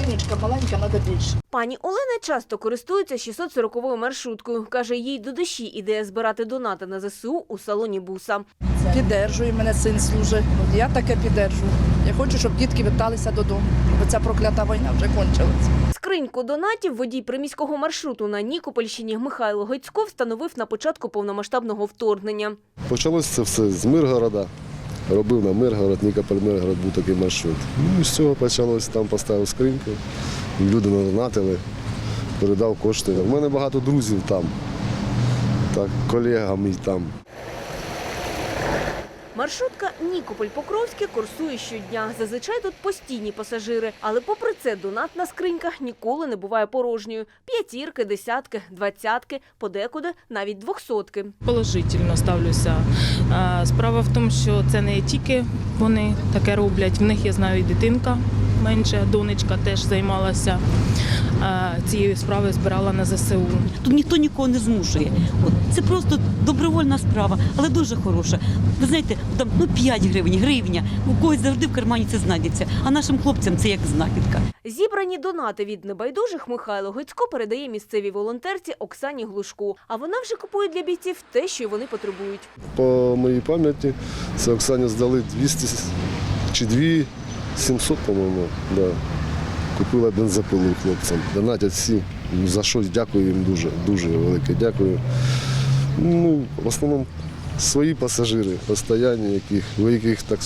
скринечка маленька, треба більше. Пані Олена часто користується 640-ю маршруткою. Каже, їй до душі ідея збирати донати на ЗСУ у салоні буса. Піддержує мене син служить. Я таке піддержую. Я хочу, щоб дітки верталися додому, бо ця проклята війна вже кончилася. Скриньку донатів водій приміського маршруту на Нікопольщині Михайло Гойцько встановив на початку повномасштабного вторгнення. Почалося це все з Миргорода. Робив на Миргород, Нікополь Миргород був такий маршрут. Ну, і з цього почалось, там поставив скриньку, люди надонатили, передав кошти. У мене багато друзів там, так, колега мій там. Маршрутка Нікополь-Покровське курсує щодня. Зазвичай тут постійні пасажири. Але попри це донат на скриньках ніколи не буває порожньою. П'ятірки, десятки, двадцятки, подекуди навіть двохсотки. Положительно ставлюся. Справа в тому, що це не тільки вони таке роблять. В них я знаю і дитинка менша, донечка теж займалася цією справою, збирала на ЗСУ. Тут ніхто нікого не змушує. Це просто добровольна справа, але дуже хороша. Ви знаєте, там ну 5 гривень, гривня. У когось завжди в кармані це знайдеться. А нашим хлопцям це як знахідка. Зібрані донати від небайдужих Михайло Гицько передає місцевій волонтерці Оксані Глушку. А вона вже купує для бійців те, що вони потребують. По моїй пам'яті це Оксані здали 200 чи 2 700, по-моєму. Да. Купила бензопилу хлопцям. Донатять всі. Ну, За що дякую їм дуже, дуже велике дякую. Ну, в основному свої пасажири, постоянні, яких, яких так,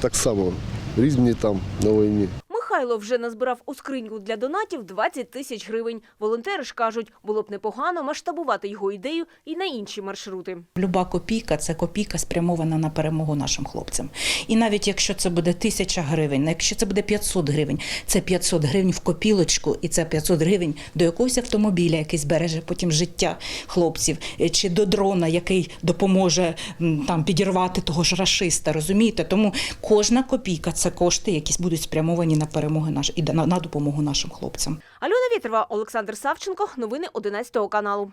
так само різні там на війні. Михайло вже назбирав у скриньку для донатів 20 тисяч гривень. Волонтери ж кажуть, було б непогано масштабувати його ідею і на інші маршрути. Люба копійка це копійка спрямована на перемогу нашим хлопцям. І навіть якщо це буде тисяча гривень, якщо це буде 500 гривень, це 500 гривень в копілочку, і це 500 гривень до якогось автомобіля, який збереже потім життя хлопців, е, чи до дрона, який допоможе там підірвати того ж рашиста. Розумієте? Тому кожна копійка це кошти, які будуть спрямовані на перемогу наш і на допомогу нашим хлопцям. Альона Вітрова, Олександр Савченко. Новини 11 каналу.